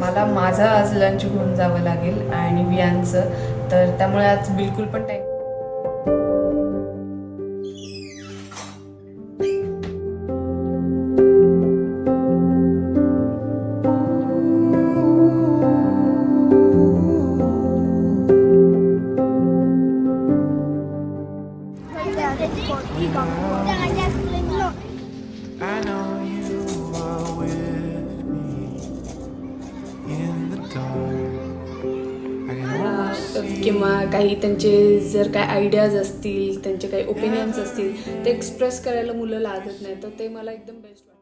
मला माझं आज लंच घेऊन जावं लागेल आणि वियांचं तर त्यामुळे आज बिलकुल पण time I know you are with me in the dark. I can almost see किंवा काही त्यांचे जर काय आयडियाज असतील त्यांचे काही ओपिनियन्स असतील ते एक्सप्रेस करायला मुलं लागत नाही. तर ते मला एकदम बेस्ट वाटतं.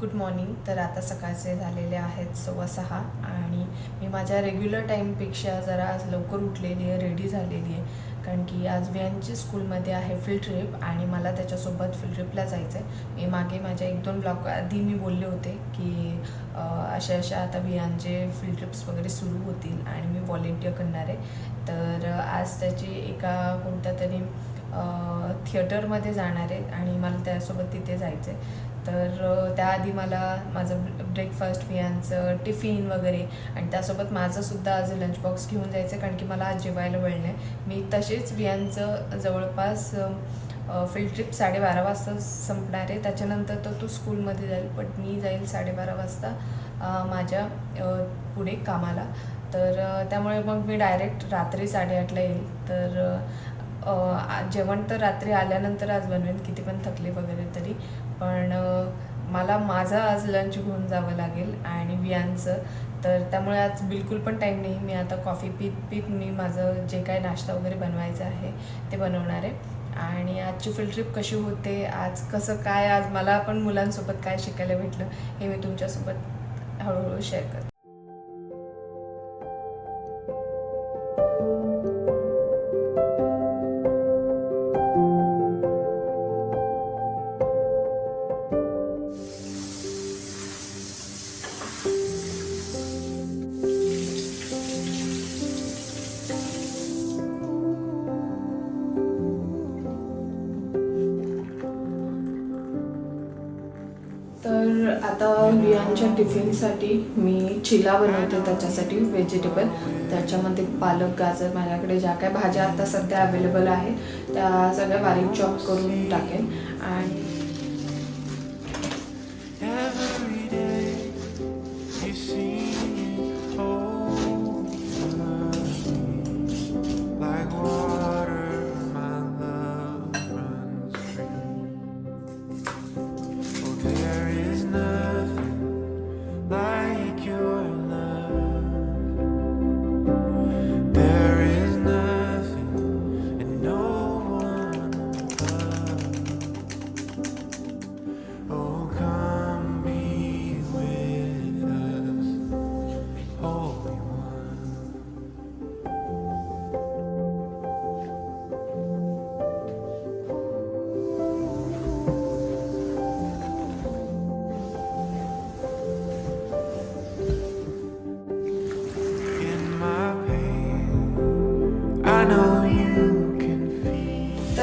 गुड मॉर्निंग तर आता सकाळचे झालेले आहेत सव्वा सहा आणि मी माझ्या रेग्युलर टाईमपेक्षा जरा आज लवकर उठलेली आहे रेडी झालेली आहे. कारण की आज व्यांची स्कूलमध्ये आहे फील्ड ट्रिप आणि मला त्याच्यासोबत फील्ड ट्रिपला जायचं आहे मी मागे माझ्या एक दोन ब्लॉक आधी मी बोलले होते की अशा अशा आता वियांचे फील्ड ट्रिप्स वगैरे सुरू होतील आणि मी व्हॉलेंटिअर करणार आहे. तर आज त्याची एका कोणत्या तरी थिएटरमध्ये जाणार आहे आणि मला त्यासोबत तिथे जायचं आहे तर त्याआधी मला माझं ब्रेकफास्ट फियांचं टिफिन वगैरे आणि त्यासोबत माझंसुद्धा आज लंच बॉक्स घेऊन जायचं कारण की मला आज जेवायला वेळ नाही. मी तसेच बियांचं जवळपास फील्ड ट्रिप साडेबारा वाजता संपणार आहे. त्याच्यानंतर तर तू स्कूलमध्ये जाईल बट मी जाईल साडेबारा वाजता माझ्या पुढे कामाला. तर त्यामुळे मग मी डायरेक्ट रात्री साडेआठला येईल. तर जेवण तर रात्री आल्यानंतर आज बनवेन किती पण थकले वगैरे तरी. पण मला माझं आज लंच घेऊन जावं लागेल आणि वियांचं तर त्यामुळे आज बिलकुल पण टाईम नाही. मी आता कॉफी पीत पीत मी माझं जे काय नाश्ता वगैरे बनवायचं आहे ते बनवणार आहे. आणि आजची फील्ड ट्रिप कशी होते? आज कसं काय? आज मला पण मुलांसोबत काय शिकायला भेटलं हे मी तुमच्यासोबत हळूहळू शेअर करते. आता वियांच्या टिफिनसाठी मी चिला बनवते त्याच्यासाठी व्हेजिटेबल त्याच्यामध्ये पालक गाजर माझ्याकडे ज्या काय भाज्या आता सध्या अवेलेबल आहेत त्या सगळ्या बारीक चॉप करून टाकेन. आणि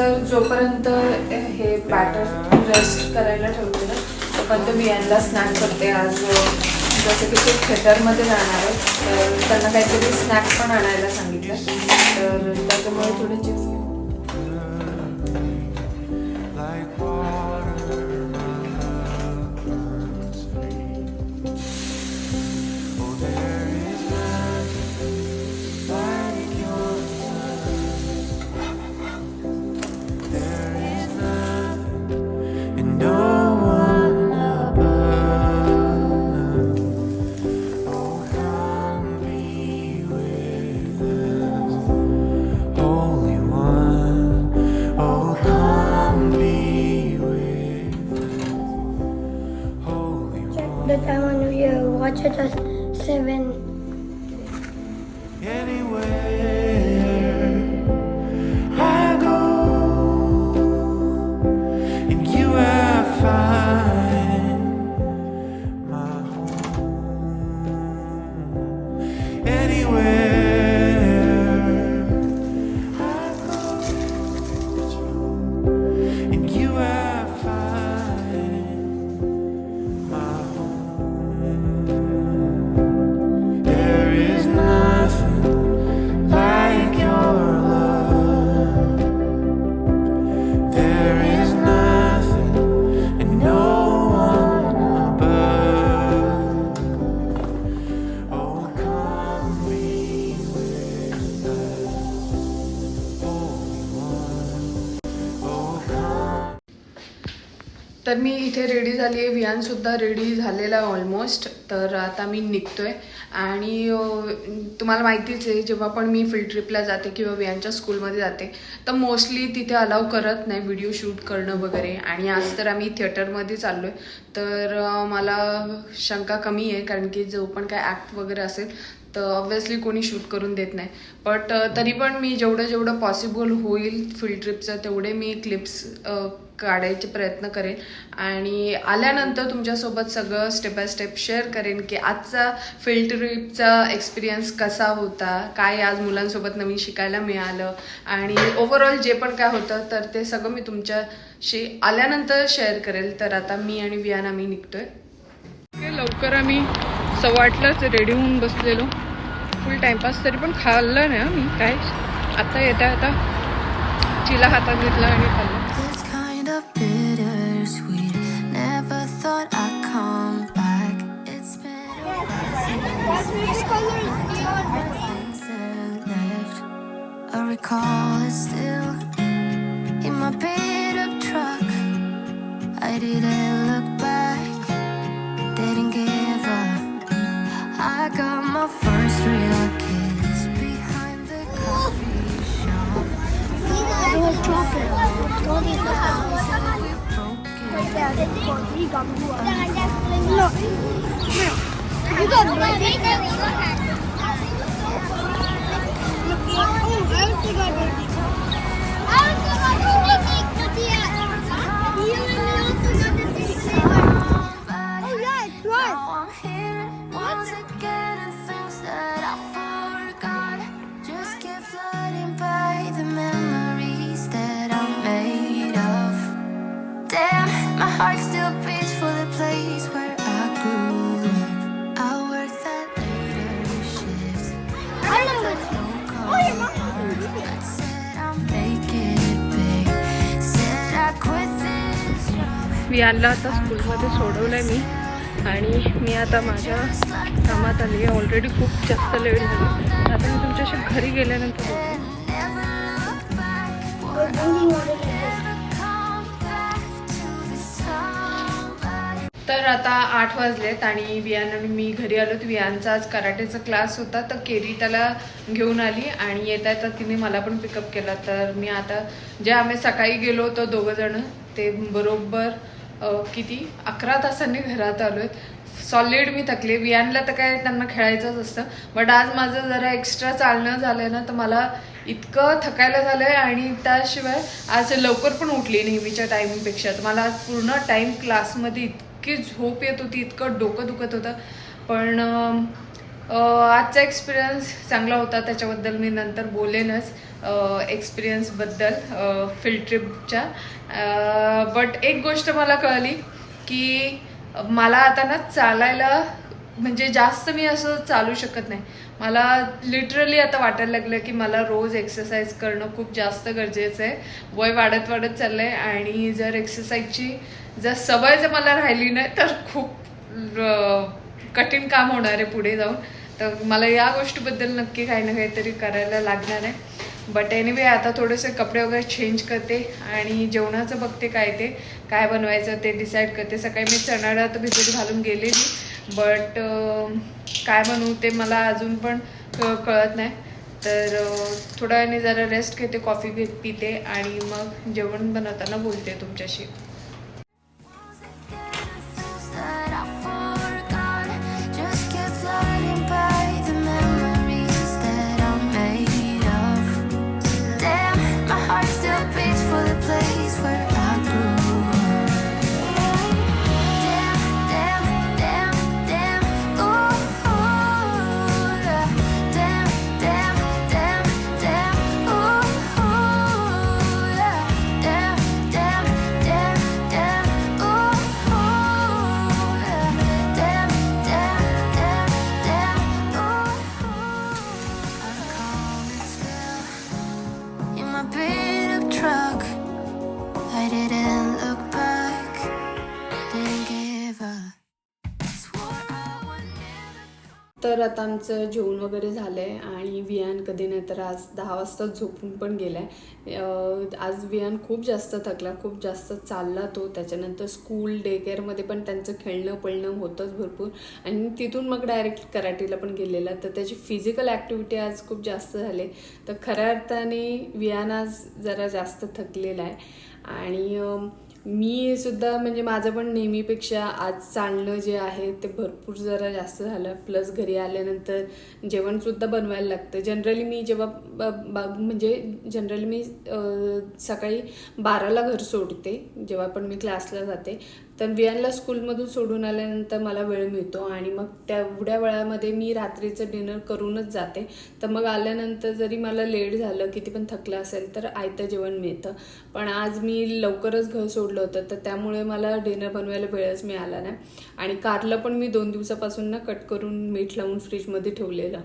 तर जोपर्यंत हे बॅटर रेस्ट करायला ठेवते ना तोपर्यंत बियांना स्नॅक करते. आज जसं की ते थिएटरमध्ये जाणार आहे तर त्यांना काहीतरी स्नॅक पण आणायला सांगितलं. तर त्याच्यामुळे थोडे चिप्स to just seven. तर मी इथे रेडी झाली आहे. वियानसुद्धा रेडी झालेला आहे ऑलमोस्ट तर आता मी निघतो आहे आणि तुम्हाला माहितीच आहे जेव्हा पण मी फील्ड ट्रिपला जाते किंवा वियांच्या स्कूलमध्ये जाते तर मोस्टली तिथे अलाव करत नाही व्हिडिओ शूट करणं वगैरे. आणि आज तर आम्ही थिएटरमध्ये चाललो आहे तर मला शंका कमी आहे कारण की जो पण काय ॲक्ट वगैरे असेल तर ऑब्व्हियसली कोणी शूट करून देत नाही. बट तरी पण मी जेवढं जेवढं पॉसिबल होईल फील्ड ट्रिपचं तेवढे मी क्लिप्स काढायचे प्रयत्न करेन. आणि आल्यानंतर तुमच्यासोबत सगळं स्टेप बाय स्टेप शेअर करेन की आजचा फील्ड ट्रिपचा एक्सपिरियन्स कसा होता काय आज मुलांसोबत नवीन शिकायला मिळालं. आणि ओव्हरऑल जे पण काय होतं तर ते सगळं मी तुमच्याशी आल्यानंतर शेअर करेल. तर आता मी आणि वियान आम्ही निघतोय. लवकर आम्ही असं वाटलंच रेडी होऊन बसलेलो. फुल टाइमपास तरी पण खाल्लं ना हा मी काय? आता येत्या आता तिला हातात घेतला आणि खाल्लं. Call is still in my paid up truck. I didn't look 이거 뭐야? 이거 뭐야? यांना आता स्कूलमध्ये सोडवलं आहे मी. आणि मी आता माझ्या कामात आली आहे. ऑलरेडी खूप जास्त लेट झाली. आता मी तुमच्याशी घरी गेल्यानंतर तर आता आठ वाजलेत आणि वियान आणि मी घरी आलो तर वियानचा आज कराटेचा क्लास होता. तर केरी त्याला घेऊन आली आणि येता येता तिने मला पण पिकअप केला. तर मी आता जे आम्ही सकाळी गेलो होतो दोघं जण ते बरोबर किती? अकरा तासांनी घरात आलो आहेत सॉलिड मी थकले. वियानला तर काय त्यांना खेळायचंच असतं. बट आज माझं जरा एक्स्ट्रा चालणं झालं ना तर मला इतकं थकायला झालंय आणि त्याशिवाय आज लवकर पण उठली नेहमीच्या टायमिंगपेक्षा तर मला आज पूर्ण टाईम क्लासमध्ये इतकी झोप येत होती इतकं डोकं दुखत होतं. पण आजचा एक्सपिरियन्स चांगला होता. त्याच्याबद्दल मी नंतर बोलेनच एक्सपिरियन्सबद्दल फील्ड ट्रिपच्या बट एक गोष्ट मला कळली की मला आता ना चालायला म्हणजे जास्त मी असं चालू शकत नाही. मला लिटरली आता वाटायला लागलं की मला रोज एक्सरसाइज करणं खूप जास्त गरजेचं आहे. वय वाढत वाढत चाललं आहे आणि जर एक्सरसाइजची जर सवय जर मला राहिली नाही तर खूप कठीण काम होणार आहे पुढे जाऊन. तर मला या गोष्टीबद्दल नक्की काही ना काहीतरी करायला लागणार आहे. बट एनिवे आता थोडेसे कपडे वगैरे चेंज करते आणि जेवणाचं बघते काय ते काय बनवायचं ते डिसाईड करते. सकाळी मी चणाडा तर भिजत घालून गेलेली बट काय बनवू ते मला अजून पण क- कळत नाही. तर थोड्या वेळाने जरा रेस्ट घेते कॉफी पी पिते आणि मग जेवण बनवताना बोलते तुमच्याशी. be तर आता आमचं जेवण वगैरे झालं आहे आणि वियान कधी नाही तर आज दहा वाजता झोपून पण गेला आहे आज वियान खूप जास्त थकला खूप जास्त चालला तो. त्याच्यानंतर स्कूल डे केअरमध्ये पण त्यांचं खेळणं पळणं होतंच भरपूर. आणि तिथून मग डायरेक्ट कराटेला पण गेलेला. तर त्याची फिजिकल ॲक्टिव्हिटी आज खूप जास्त झाले. तर खऱ्या अर्थाने वियान आज जरा जास्त थकलेला आहे. आणि मी सुद्धा म्हणजे माझं पण नेहमीपेक्षा आज चालणं जे आहे ते भरपूर जरा जास्त झालं. प्लस घरी आल्यानंतर जेवणसुद्धा बनवायला लागतं. जनरली मी जेव्हा म्हणजे जनरली मी सकाळी बाराला घर सोडते जेव्हा पण मी क्लासला जाते. तर वियानला स्कूलमधून सोडून आल्यानंतर मला वेळ मिळतो आणि मग तेवढ्या वेळामध्ये मी रात्रीचं डिनर करूनच जाते. तर मग आल्यानंतर जरी मला लेट झालं किती पण थकलं असेल तर आयतं जेवण मिळतं. पण आज मी लवकरच घर सोडलं होतं तर त्यामुळे मला डिनर बनवायला वेळच मिळाला नाही. आणि कारलं पण मी दोन दिवसापासून ना कट करून मीठ लावून फ्रीजमध्ये ठेवलेलं.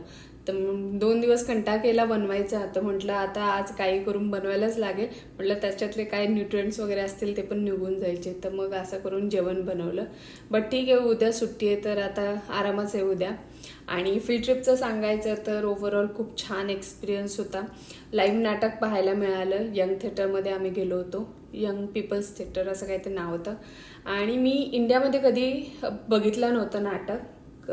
तर दोन दिवस कंटा केला बनवायचा. तर म्हटलं आता आज काही करून बनवायलाच लागेल. म्हटलं त्याच्यातले काय न्यूट्रिएंट्स वगैरे असतील ते पण निघून जायचे. तर मग असं करून जेवण बनवलं. बट ठीक आहे उद्या सुट्टी आहे तर आता आरामच आहे उद्या. आणि फील्ड ट्रिपचं सांगायचं तर ओव्हरऑल खूप छान एक्सपिरियन्स होता. लाईव्ह नाटक पाहायला मिळालं. यंग थिएटरमध्ये आम्ही गेलो होतो. यंग पीपल्स थिएटर असं काही ते नाव होतं. आणि मी इंडियामध्ये कधी बघितलं नव्हतं नाटक.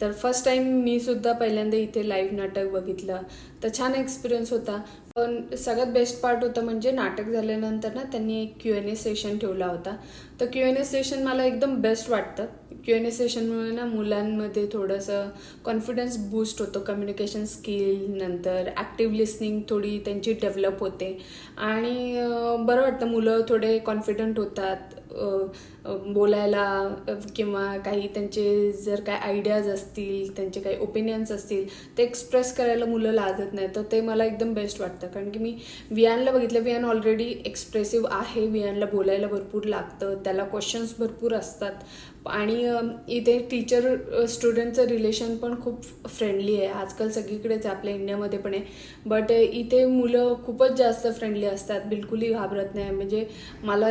तर फर्स्ट टाईम मी सुद्धा पहिल्यांदा इथे लाईव्ह नाटक बघितलं. तर छान एक्सपिरियन्स होता. पण सगळ्यात बेस्ट पार्ट होतं म्हणजे नाटक झाल्यानंतर ना त्यांनी एक क्यू एन ए सेशन ठेवला होता. तर क्यू एन ए सेशन मला एकदम बेस्ट वाटतं. क्यू एन ए सेशनमुळे ना मुलांमध्ये थोडंसं कॉन्फिडन्स बूस्ट होतो. कम्युनिकेशन स्किल नंतर ॲक्टिव्ह लिस्निंग थोडी त्यांची डेव्हलप होते. आणि बरं वाटतं मुलं थोडे कॉन्फिडंट होतात. बोलायला किंवा काही त्यांचे जर काय आयडियाज असतील त्यांचे काही ओपिनियन्स असतील ते एक्सप्रेस करायला मुलं लाजत नाही तर ते मला एकदम बेस्ट वाटतं. कारण की मी वियानला बघितलं. वियान ऑलरेडी एक्सप्रेसिव्ह आहे. वियानला बोलायला भरपूर लागतं. त्याला क्वेश्चन्स भरपूर असतात. आणि इथे टीचर स्टुडंटचं रिलेशन पण खूप फ्रेंडली आहे. आजकाल सगळीकडेच आपल्या इंडियामध्ये पण आहे. बट इथे मुलं खूपच जास्त फ्रेंडली असतात. बिलकुलही घाबरत नाही. म्हणजे मला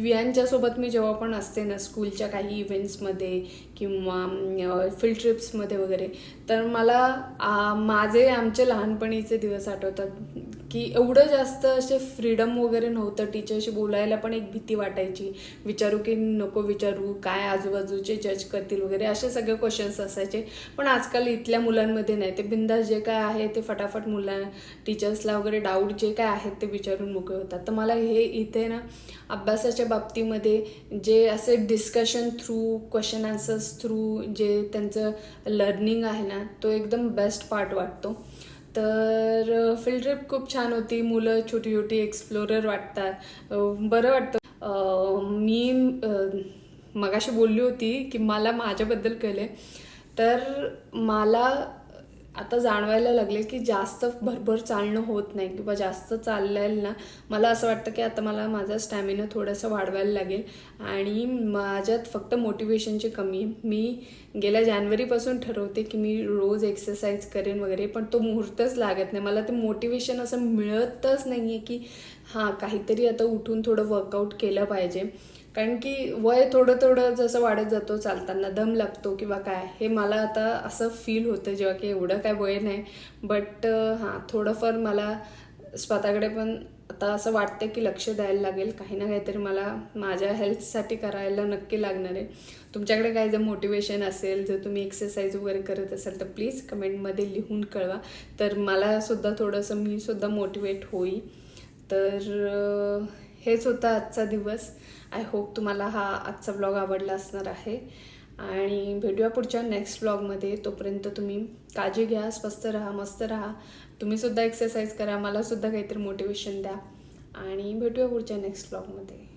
वियांच्यासोबत मी मी जेव्हा पण असते ना स्कूलच्या काही इव्हेंट्समध्ये किंवा फील्ड ट्रिप्समध्ये वगैरे तर मला माझे आमचे लहानपणीचे दिवस आठवतात. की एवढं जास्त असे फ्रीडम वगैरे नव्हतं टीचरशी बोलायला पण एक भीती वाटायची. विचारू की नको विचारू काय आजूबाजूचे जज करतील वगैरे असे सगळे क्वेश्चन्स असायचे. पण आजकाल इथल्या मुलांमध्ये नाही. ते बिंदास जे काय आहे ते फटाफट मुला टीचर्सला वगैरे डाऊट जे काय आहेत ते विचारून मोकळे होतात. तर मला हे इथे ना अभ्यासाच्या बाबतीमध्ये जे असे discussion through question answers through जे त्यांचं लर्निंग आहे ना तो एकदम बेस्ट पार्ट वाटतो. तर फील्ड ट्रिप खूप छान होती. मुलं छोटी छोटी एक्सप्लोरर वाटतात. बरं वाटतं. मी मगाशी बोलली होती की मला माझ्याबद्दल कळले तर मला आता जाणवायला लागले की जास्त भरभर चालणं होत नाही किंवा जास्त चाललेलं ना. मला असं वाटतं की आता मला माझा स्टॅमिना थोडंसं वाढवायला लागेल आणि माझ्यात फक्त मोटिवेशनची कमी आहे. मी गेल्या जानेवारीपासून ठरवते की मी रोज एक्सरसाइज करेन वगैरे पण तो मुहूर्तच लागत नाही. मला ते मोटिवेशन असं मिळतच नाही आहे की हां काहीतरी आता उठून थोडं वर्कआउट केलं पाहिजे. कारण की वय थोडं थोडं जसं वाढत जातो चालताना दम लागतो किंवा काय हे मला आता असं फील होतं जेव्हा की एवढं काय वय नाही. बट हां थोडंफार मला स्वतःकडे पण आता असं वाटतं की लक्ष द्यायला लागेल. काही ना काहीतरी मला माझ्या हेल्थसाठी करायला नक्की लागणार आहे. तुमच्याकडे काय जर मोटिवेशन असेल जर तुम्ही एक्सरसाइज वगैरे करत असाल तर प्लीज कमेंटमध्ये लिहून कळवा. तर मला सुद्धा थोडंसं मी सुद्धा मोटिवेट होईल. तर हेच होता आजचा दिवस. आय होप तुम्हाला हा आजचा ब्लॉग आवडला असणार आहे. आणि भेटूया पुढच्या नेक्स्ट ब्लॉगमध्ये तोपर्यंत तुम्ही काळजी घ्या स्वस्त राहा मस्त राहा. तुम्हीसुद्धा एक्सरसाइज करा मला सुद्धा काहीतरी मोटिवेशन द्या. आणि भेटूया पुढच्या नेक्स्ट ब्लॉगमध्ये